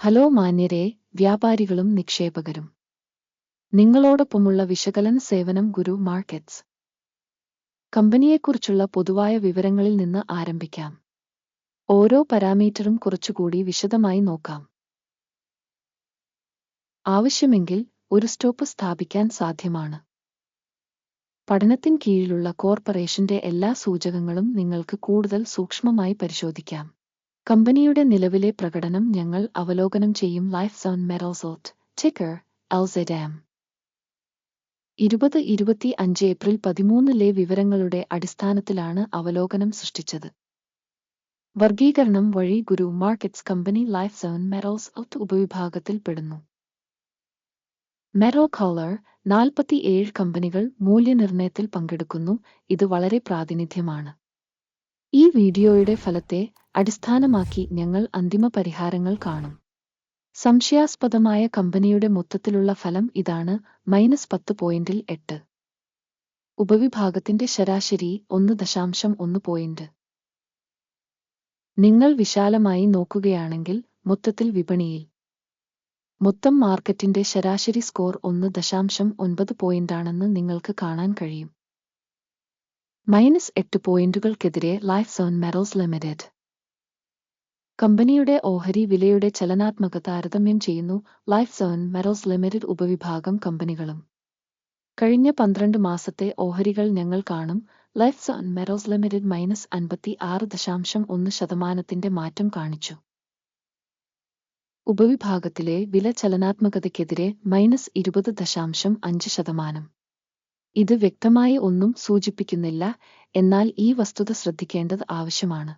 Hello മാന്യരെ വ്യാപാരികളും നിക്ഷേപകരും. നിങ്ങളോടൊപ്പമുള്ള വിശകലന സേവനം ഗുരു മാർക്കറ്റ്സ്. കമ്പനിയെക്കുറിച്ചുള്ള പൊതുവായ വിവരങ്ങളിൽ നിന്ന് ആരംഭിക്കാം. ഓരോ പാരാമീറ്ററും കുറച്ചുകൂടി വിശദമായി നോക്കാം. ആവശ്യമെങ്കിൽ ഒരു സ്റ്റോപ്പ് സ്ഥാപിക്കാൻ സാധ്യമാണ്. പഠനത്തിൻ കീഴിലുള്ള കോർപ്പറേഷന്റെ എല്ലാ സൂചകങ്ങളും നിങ്ങൾക്ക് കൂടുതൽ സൂക്ഷ്മമായി പരിശോധിക്കാം. കമ്പനിയുടെ നിലവിലെ പ്രകടനം ഞങ്ങൾ അവലോകനം ചെയ്യും ലൈഫ് സോൺ മെറോസോട്ട് ടിക്കർ എൽസെഡാം ഇരുപത് ഇരുപത്തി അഞ്ച് ഏപ്രിൽ പതിമൂന്നിലെ വിവരങ്ങളുടെ അടിസ്ഥാനത്തിലാണ് അവലോകനം സൃഷ്ടിച്ചത്. വർഗീകരണം വഴി Guru Markets company Life Seven മെറോസ് ഔത്ത് ഉപവിഭാഗത്തിൽ പെടുന്നു. മെറോ കോളർ നാൽപ്പത്തിയേഴ് കമ്പനികൾ മൂല്യനിർണയത്തിൽ പങ്കെടുക്കുന്നു. ഇത് വളരെ പ്രാതിനിധ്യമാണ്. ഈ വീഡിയോയുടെ ഫലത്തെ അടിസ്ഥാനമാക്കി ഞങ്ങൾ അന്തിമ പരിഹാരങ്ങൾ കാണും. സംശയാസ്പദമായ കമ്പനിയുടെ മൊത്തത്തിലുള്ള ഫലം ഇതാണ് മൈനസ് പത്ത് പോയിന്റിൽ എട്ട്. ഉപവിഭാഗത്തിന്റെ ശരാശരി ഒന്ന് ദശാംശം ഒന്ന് പോയിന്റ്. നിങ്ങൾ വിശാലമായി നോക്കുകയാണെങ്കിൽ മൊത്തത്തിൽ വിപണിയിൽ. മൊത്തം മാർക്കറ്റിന്റെ ശരാശരി സ്കോർ ഒന്ന് ദശാംശം ഒൻപത് പോയിന്റാണെന്ന് നിങ്ങൾക്ക് കാണാൻ കഴിയും. മൈനസ് എട്ട് പോയിന്റുകൾക്കെതിരെ ലൈഫ് സോൺ മെറോസ് ലിമിറ്റഡ് കമ്പനിയുടെ ഓഹരി വിലയുടെ ചലനാത്മക താരതമ്യം ചെയ്യുന്നു ലൈഫ് സോൺ മെറോസ് ലിമിറ്റഡ് ഉപവിഭാഗം കമ്പനികളും. കഴിഞ്ഞ പന്ത്രണ്ട് മാസത്തെ ഓഹരികൾ ഞങ്ങൾ കാണും ലൈഫ് സോൺ മെറോസ് ലിമിറ്റഡ് മൈനസ് അൻപത്തി ആറ് ദശാംശം ഒന്ന് ശതമാനത്തിന്റെ മാറ്റം കാണിച്ചു. ഉപവിഭാഗത്തിലെ വില ചലനാത്മകതയ്ക്കെതിരെ മൈനസ് ഇരുപത് ദശാംശം അഞ്ച് ശതമാനം. ഇത് വ്യക്തമായി ഒന്നും സൂചിപ്പിക്കുന്നില്ല. എന്നാൽ ഈ വസ്തുത ശ്രദ്ധിക്കേണ്ടത് ആവശ്യമാണ്.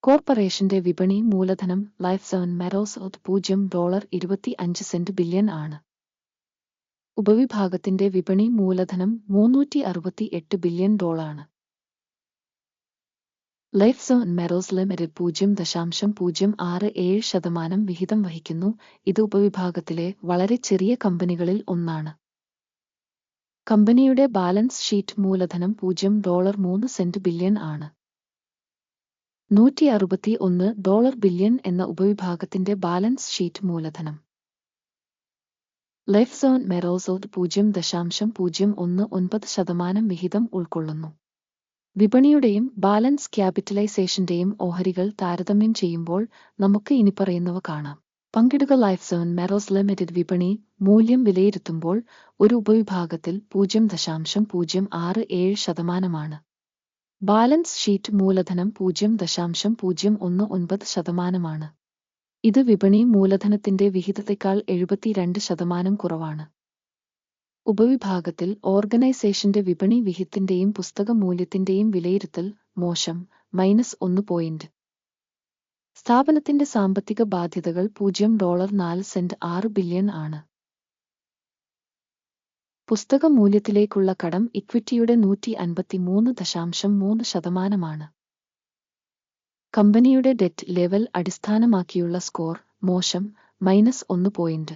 കോർപ്പറേഷന്റെ വിപണി മൂലധനം ലൈഫ് സെവൻ മെറോസ് പൂജ്യം ഡോളർ ഇരുപത്തി അഞ്ച് സെന്റ് ബില്യൺ ആണ്. ഉപവിഭാഗത്തിന്റെ വിപണി മൂലധനം മൂന്നൂറ്റി അറുപത്തി എട്ട് ബില്യൺ ഡോളാണ് ലൈഫ് സോൺ മെറോസ് ലിമിറ്റഡ് പൂജ്യം ദശാംശം പൂജ്യം ആറ് ഏഴ് ശതമാനം വിഹിതം വഹിക്കുന്നു. ഇത് ഉപവിഭാഗത്തിലെ വളരെ ചെറിയ കമ്പനികളിൽ ഒന്നാണ്. കമ്പനിയുടെ ബാലൻസ് ഷീറ്റ് മൂലധനം പൂജ്യം ഡോളർ മൂന്ന് സെന്റ് ബില്യൺ ആണ്. നൂറ്റി അറുപത്തി ഒന്ന് ഡോളർ ബില്യൺ എന്ന ഉപവിഭാഗത്തിന്റെ ബാലൻസ് ഷീറ്റ് മൂലധനം. ലൈഫ് സോൺ മെറോസോഡ് പൂജ്യം ദശാംശം പൂജ്യം ഒന്ന് ഒൻപത് ശതമാനം വിഹിതം ഉൾക്കൊള്ളുന്നു. വിപണിയുടെയും ബാലൻസ് ക്യാപിറ്റലൈസേഷന്റെയും ഓഹരികൾ താരതമ്യം ചെയ്യുമ്പോൾ നമുക്ക് ഇനിപ്പറയുന്നവ കാണാം. പങ്കിടുക ലൈഫ് സെവൻ മെറോസ് ലിമിറ്റഡ് വിപണി മൂല്യം വിലയിരുത്തുമ്പോൾ ഒരു ഉപവിഭാഗത്തിൽ പൂജ്യം ദശാംശം പൂജ്യം ആറ് ഏഴ് ശതമാനമാണ്. ബാലൻസ് ഷീറ്റ് മൂലധനം പൂജ്യം ദശാംശം പൂജ്യം ഒന്ന് ഒൻപത് ശതമാനമാണ്. ഇത് വിപണി മൂലധനത്തിന്റെ വിഹിതത്തെക്കാൾ എഴുപത്തിരണ്ട് ശതമാനം കുറവാണ്. ഉപവിഭാഗത്തിൽ ഓർഗനൈസേഷന്റെ വിപണി വിഹിത്തിന്റെയും പുസ്തക മൂല്യത്തിന്റെയും വിലയിരുത്തൽ മോശം മൈനസ് ഒന്ന് പോയിന്റ്. സ്ഥാപനത്തിന്റെ സാമ്പത്തിക ബാധ്യതകൾ പൂജ്യം ഡോളർ നാല് സെന്റ് ആറ് ബില്യൺ ആണ്. പുസ്തക മൂല്യത്തിലേക്കുള്ള കടം ഇക്വിറ്റിയുടെ നൂറ്റി അൻപത്തിമൂന്ന് ദശാംശം മൂന്ന് ശതമാനമാണ്. കമ്പനിയുടെ ഡെറ്റ് ലെവൽ അടിസ്ഥാനമാക്കിയുള്ള സ്കോർ മോശം മൈനസ് ഒന്ന് പോയിന്റ്.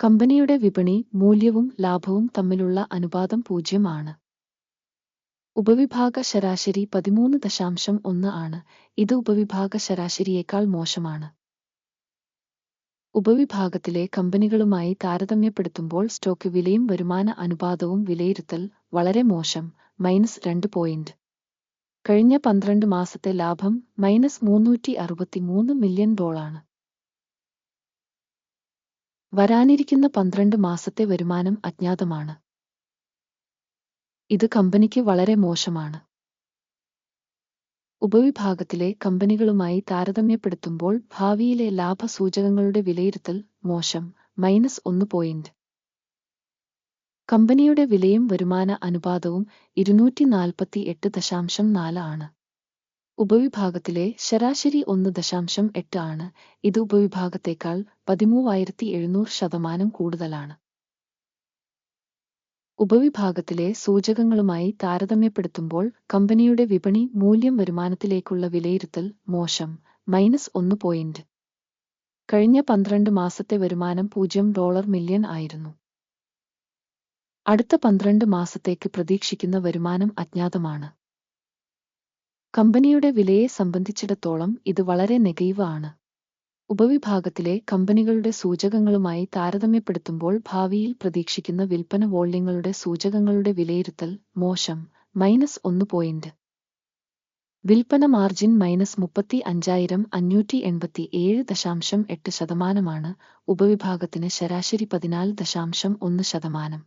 കമ്പനിയുടെ വിപണി മൂല്യവും ലാഭവും തമ്മിലുള്ള അനുപാതം പൂജ്യമാണ് ഉപവിഭാഗ ശരാശരി പതിമൂന്ന് ദശാംശം ഒന്ന് ആണ്. ഇത് ഉപവിഭാഗ ശരാശരിയേക്കാൾ മോശമാണ്. ഉപവിഭാഗത്തിലെ കമ്പനികളുമായി താരതമ്യപ്പെടുത്തുമ്പോൾ സ്റ്റോക്ക് വിലയും വരുമാന അനുപാതവും വിലയിരുത്തൽ വളരെ മോശം മൈനസ് രണ്ട് പോയിന്റ് കഴിഞ്ഞ പന്ത്രണ്ട് മാസത്തെ ലാഭം മൈനസ് മുന്നൂറ്റി അറുപത്തിമൂന്ന് മില്യൺ ഡോളാണ് വരാനിരിക്കുന്ന പന്ത്രണ്ട് മാസത്തെ വരുമാനം അജ്ഞാതമാണ്. ഇത് കമ്പനിക്ക് വളരെ മോശമാണ്. ഉപവിഭാഗത്തിലെ കമ്പനികളുമായി താരതമ്യപ്പെടുത്തുമ്പോൾ ഭാവിയിലെ ലാഭസൂചകങ്ങളുടെ വിലയിരുത്തൽ മോശം മൈനസ് ഒന്ന് പോയിന്റ്. കമ്പനിയുടെ വിലയും വരുമാന അനുപാതവും ഇരുന്നൂറ്റി നാൽപ്പത്തി എട്ട് ദശാംശം നാല് ആണ്. ഉപവിഭാഗത്തിലെ ശരാശരി ഒന്ന് ദശാംശം എട്ട് ആണ്. ഇത് ഉപവിഭാഗത്തേക്കാൾ പതിമൂവായിരത്തി എഴുന്നൂറ് ശതമാനം കൂടുതലാണ്. ഉപവിഭാഗത്തിലെ സൂചകങ്ങളുമായി താരതമ്യപ്പെടുത്തുമ്പോൾ കമ്പനിയുടെ വിപണി മൂല്യം വരുമാനത്തിലേക്കുള്ള വിലയിരുത്തൽ മോശം. മൈനസ് ഒന്ന് പോയിന്റ്. കഴിഞ്ഞ പന്ത്രണ്ട് മാസത്തെ വരുമാനം പൂജ്യം ഡോളർ മില്യൺ ആയിരുന്നു. അടുത്ത പന്ത്രണ്ട് മാസത്തേക്ക് പ്രതീക്ഷിക്കുന്ന വരുമാനം അജ്ഞാതമാണ്. കമ്പനിയുടെ വിലയെ സംബന്ധിച്ചിടത്തോളം ഇത് വളരെ നെഗറ്റീവ് ആണ്. ഉപവിഭാഗത്തിലെ കമ്പനികളുടെ സൂചകങ്ങളുമായി താരതമ്യപ്പെടുത്തുമ്പോൾ ഭാവിയിൽ പ്രതീക്ഷിക്കുന്ന വിൽപ്പന വോള്യങ്ങളുടെ സൂചകങ്ങളുടെ വിലയിരുത്തൽ മോശം. മൈനസ് ഒന്ന് പോയിന്റ്. വിൽപ്പന മാർജിൻ മൈനസ് മുപ്പത്തി അഞ്ചായിരം അഞ്ഞൂറ്റി എൺപത്തി ഏഴ് ദശാംശം എട്ട് ശതമാനമാണ്. ഉപവിഭാഗത്തിന് ശരാശരി പതിനാല് ദശാംശം ഒന്ന് ശതമാനം.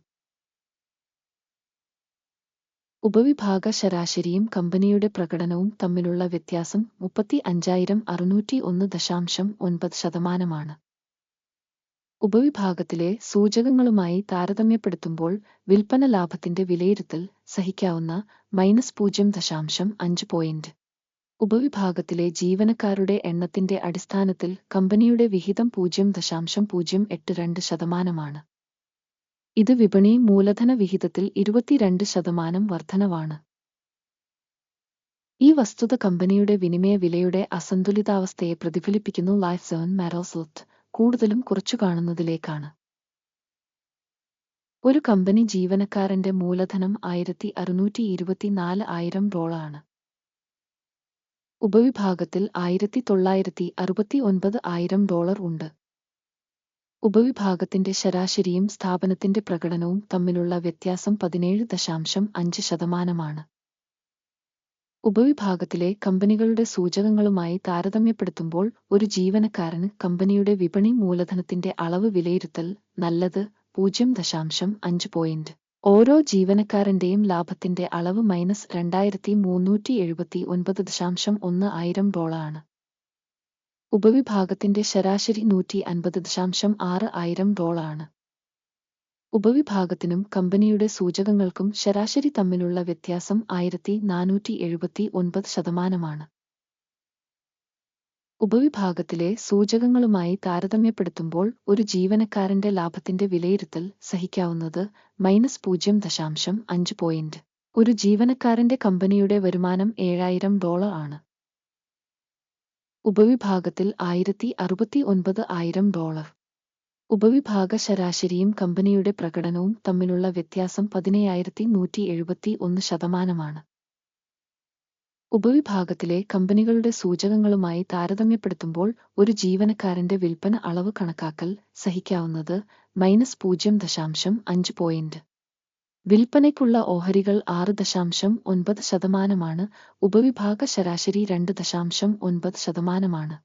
ഉപവിഭാഗ ശരാശരിയും കമ്പനിയുടെ പ്രകടനവും തമ്മിലുള്ള വ്യത്യാസം മുപ്പത്തി അഞ്ചായിരം അറുന്നൂറ്റി ഒന്ന് ദശാംശം ഒൻപത് ശതമാനമാണ്. ഉപവിഭാഗത്തിലെ സൂചകങ്ങളുമായി താരതമ്യപ്പെടുത്തുമ്പോൾ വിൽപ്പന ലാഭത്തിന്റെ വിലയിരുത്തൽ സഹിക്കാവുന്ന മൈനസ് പൂജ്യം ദശാംശം അഞ്ച് പോയിന്റ്. ഉപവിഭാഗത്തിലെ ജീവനക്കാരുടെ എണ്ണത്തിന്റെ അടിസ്ഥാനത്തിൽ കമ്പനിയുടെ വിഹിതം പൂജ്യം ദശാംശം പൂജ്യം എട്ട് രണ്ട് ശതമാനമാണ്. ഇത് വിപണി മൂലധന വിഹിതത്തിൽ ഇരുപത്തിരണ്ട് ശതമാനം വർധനവാണ്. ഈ വസ്തുത കമ്പനിയുടെ വിനിമയ വിലയുടെ അസന്തുലിതാവസ്ഥയെ പ്രതിഫലിപ്പിക്കുന്നു ലൈഫ് സെവൻ മാരോസോത്ത് കൂടുതലും കുറച്ചു കാണുന്നതിലേക്കാണ്. ഒരു കമ്പനി ജീവനക്കാരന്റെ മൂലധനം ആയിരത്തി അറുന്നൂറ്റി ഇരുപത്തിനാല് ആയിരം ഡോളാണ് ഉപവിഭാഗത്തിൽ ആയിരത്തി തൊള്ളായിരത്തി അറുപത്തി ഒൻപത് ആയിരം ഡോളർ ഉണ്ട്. ഉപവിഭാഗത്തിന്റെ ശരാശരിയും സ്ഥാപനത്തിന്റെ പ്രകടനവും തമ്മിലുള്ള വ്യത്യാസം പതിനേഴ് ദശാംശം അഞ്ച് ശതമാനമാണ്. ഉപവിഭാഗത്തിലെ കമ്പനികളുടെ സൂചകങ്ങളുമായി താരതമ്യപ്പെടുത്തുമ്പോൾ ഒരു ജീവനക്കാരന് കമ്പനിയുടെ വിപണി മൂലധനത്തിന്റെ അളവ് വിലയിരുത്തൽ നല്ലത് പൂജ്യം ദശാംശം അഞ്ച് പോയിന്റ്. ഓരോ ജീവനക്കാരന്റെയും ലാഭത്തിന്റെ അളവ് മൈനസ് രണ്ടായിരത്തി മുന്നൂറ്റി എഴുപത്തി ഒൻപത് ദശാംശം ഒന്ന് ആയിരം ഡോളറാണ്. ഉപവിഭാഗത്തിന്റെ ശരാശരി നൂറ്റി അൻപത് ദശാംശം ആറ് ആയിരം ഡോളാണ്. ഉപവിഭാഗത്തിനും കമ്പനിയുടെ സൂചകങ്ങൾക്കും ശരാശരി തമ്മിലുള്ള വ്യത്യാസം ആയിരത്തി നാനൂറ്റി എഴുപത്തി ഒൻപത് ശതമാനമാണ്. ഉപവിഭാഗത്തിലെ സൂചകങ്ങളുമായി താരതമ്യപ്പെടുത്തുമ്പോൾ ഒരു ജീവനക്കാരന്റെ ലാഭത്തിന്റെ വിലയിരുത്തൽ സഹിക്കാവുന്നത് മൈനസ് പൂജ്യം ദശാംശം അഞ്ച് പോയിന്റ്. ഒരു ജീവനക്കാരന്റെ കമ്പനിയുടെ വരുമാനം ഏഴായിരം ഡോളർ ആണ്. ഉപവിഭാഗത്തിൽ ആയിരത്തി അറുപത്തി ഒൻപത് ആയിരം ഡോളർ. ഉപവിഭാഗ ശരാശരിയും കമ്പനിയുടെ പ്രകടനവും തമ്മിലുള്ള വ്യത്യാസം പതിനയ്യായിരത്തി നൂറ്റി എഴുപത്തി ഒന്ന് ശതമാനമാണ്. ഉപവിഭാഗത്തിലെ കമ്പനികളുടെ സൂചകങ്ങളുമായി താരതമ്യപ്പെടുത്തുമ്പോൾ ഒരു ജീവനക്കാരന്റെ വിൽപ്പന അളവ് കണക്കാക്കൽ സഹിക്കാവുന്നത് മൈനസ് പൂജ്യം ദശാംശം അഞ്ച് പോയിന്റ്. വിൽപ്പനയ്ക്കുള്ള ഓഹരികൾ ആറ് ദശാംശം ഒൻപത് ശതമാനമാണ് ഉപവിഭാഗ ശരാശരി രണ്ട് ദശാംശം ഒൻപത് ശതമാനമാണ്.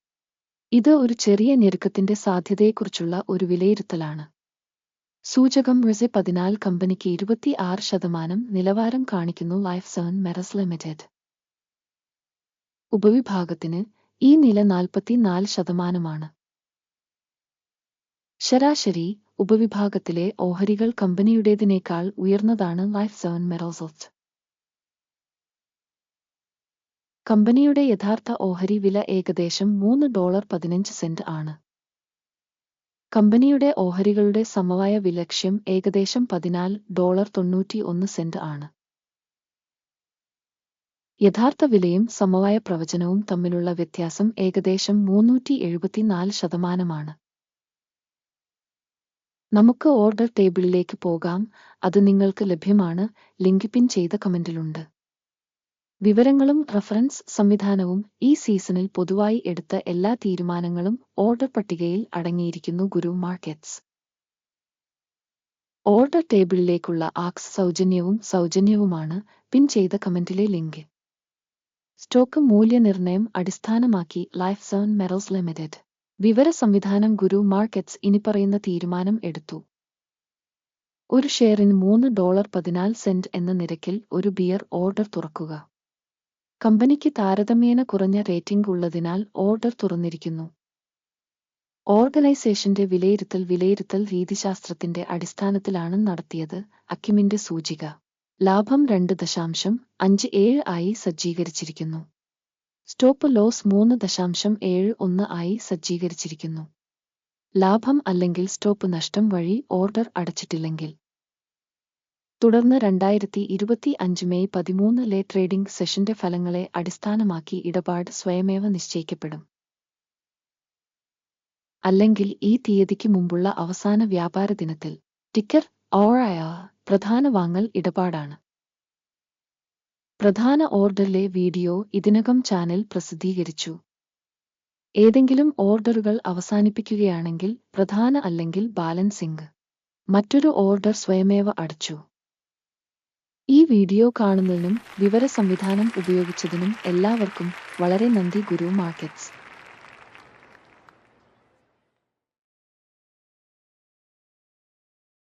ഇത് ഒരു ചെറിയ ഞെരുക്കത്തിന്റെ സാധ്യതയെക്കുറിച്ചുള്ള ഒരു വിലയിരുത്തലാണ്. സൂചകം റിസെ പതിനാല് കമ്പനിക്ക് ഇരുപത്തി ആറ് ശതമാനം നിലവാരം കാണിക്കുന്നു ലൈഫ് സെവൻ മെറസ് ലിമിറ്റഡ്. ഉപവിഭാഗത്തിന് ഈ നില നാൽപ്പത്തിനാല് ശതമാനമാണ്. ശരാശരി ഉപവിഭാഗത്തിലെ ഓഹരികൾ കമ്പനിയുടേതിനേക്കാൾ ഉയർന്നതാണ് ലൈഫ് സെവൻ മെറോസോഫ്റ്റ് കമ്പനിയുടെ യഥാർത്ഥ ഓഹരി വില ഏകദേശം മൂന്ന് ഡോളർ പതിനഞ്ച് സെന്റ് ആണ്. കമ്പനിയുടെ ഓഹരികളുടെ സമവായ വിലക്ഷ്യം ഏകദേശം പതിനാല് ഡോളർ തൊണ്ണൂറ്റി ഒന്ന് സെന്റ് ആണ്. യഥാർത്ഥ വിലയും സമവായ പ്രവചനവും തമ്മിലുള്ള വ്യത്യാസം ഏകദേശം മൂന്നൂറ്റി എഴുപത്തിനാല് ശതമാനമാണ്. നമുക്ക് ഓർഡർ ടേബിളിലേക്ക് പോകാം. അത് നിങ്ങൾക്ക് ലഭ്യമാണ്. ലിങ്ക് പിൻ ചെയ്ത കമന്റിലുണ്ട് വിവരങ്ങളും റഫറൻസ് സംവിധാനവും ഈ സീസണിൽ പൊതുവായി എടുത്ത എല്ലാ തീരുമാനങ്ങളും ഓർഡർ പട്ടികയിൽ അടങ്ങിയിരിക്കുന്നു ഗുരു മാർക്കറ്റ്സ് ഓർഡർ ടേബിളിലേക്കുള്ള ആക്സ് സൗജന്യവും സൗജന്യവുമാണ്. പിൻ ചെയ്ത കമന്റിലെ ലിങ്ക് സ്റ്റോക്ക് മൂല്യനിർണയം അടിസ്ഥാനമാക്കി ലൈഫ് സെവൻ മെറൽസ് ലിമിറ്റഡ് വിവര സംവിധാനം ഗുരു മാർക്കറ്റ്സ് ഇനിപ്പറയുന്ന തീരുമാനം എടുത്തു. ഒരു ഷെയറിന് മൂന്ന് ഡോളർ പതിനാല് സെന്റ് എന്ന നിരക്കിൽ ഒരു ബിയർ ഓർഡർ തുറക്കുക. കമ്പനിക്ക് താരതമ്യേന കുറഞ്ഞ റേറ്റിംഗ് ഉള്ളതിനാൽ ഓർഡർ തുറന്നിരിക്കുന്നു. ഓർഗനൈസേഷന്റെ വിലയിരുത്തൽ വിലയിരുത്തൽ രീതിശാസ്ത്രത്തിന്റെ അടിസ്ഥാനത്തിലാണ് നടത്തിയത് അക്കിമിന്റെ സൂചിക. ലാഭം രണ്ട് ദശാംശം അഞ്ച് ഏഴ് ആയി സജ്ജീകരിച്ചിരിക്കുന്നു. സ്റ്റോപ്പ് ലോസ് മൂന്ന് ദശാംശം ഏഴ് ഒന്ന് ആയി സജ്ജീകരിച്ചിരിക്കുന്നു. ലാഭം അല്ലെങ്കിൽ സ്റ്റോപ്പ് നഷ്ടം വഴി ഓർഡർ അടച്ചിട്ടില്ലെങ്കിൽ. തുടർന്ന് രണ്ടായിരത്തി ഇരുപത്തി അഞ്ച് മെയ് പതിമൂന്നിലെ ട്രേഡിംഗ് സെഷന്റെ ഫലങ്ങളെ അടിസ്ഥാനമാക്കി ഇടപാട് സ്വയമേവ നിശ്ചയിക്കപ്പെടും. അല്ലെങ്കിൽ ഈ തീയതിക്ക് മുമ്പുള്ള അവസാന വ്യാപാര ദിനത്തിൽ ടിക്കർ ഓറായ പ്രധാന വാങ്ങൽ ഇടപാടാണ്. പ്രധാന ഓർഡറിലെ വീഡിയോ ഇതിനകം ചാനൽ പ്രസിദ്ധീകരിച്ചു. ഏതെങ്കിലും ഓർഡറുകൾ അവസാനിപ്പിക്കുകയാണെങ്കിൽ പ്രധാന അല്ലെങ്കിൽ ബാലൻസിംഗ് മറ്റൊരു ഓർഡർ സ്വയമേവ അടച്ചു. ഈ വീഡിയോ കാണുന്നതിനും വിവര സംവിധാനം ഉപയോഗിച്ചതിനും എല്ലാവർക്കും വളരെ നന്ദി ഗുരു മാർക്കറ്റ്സ്.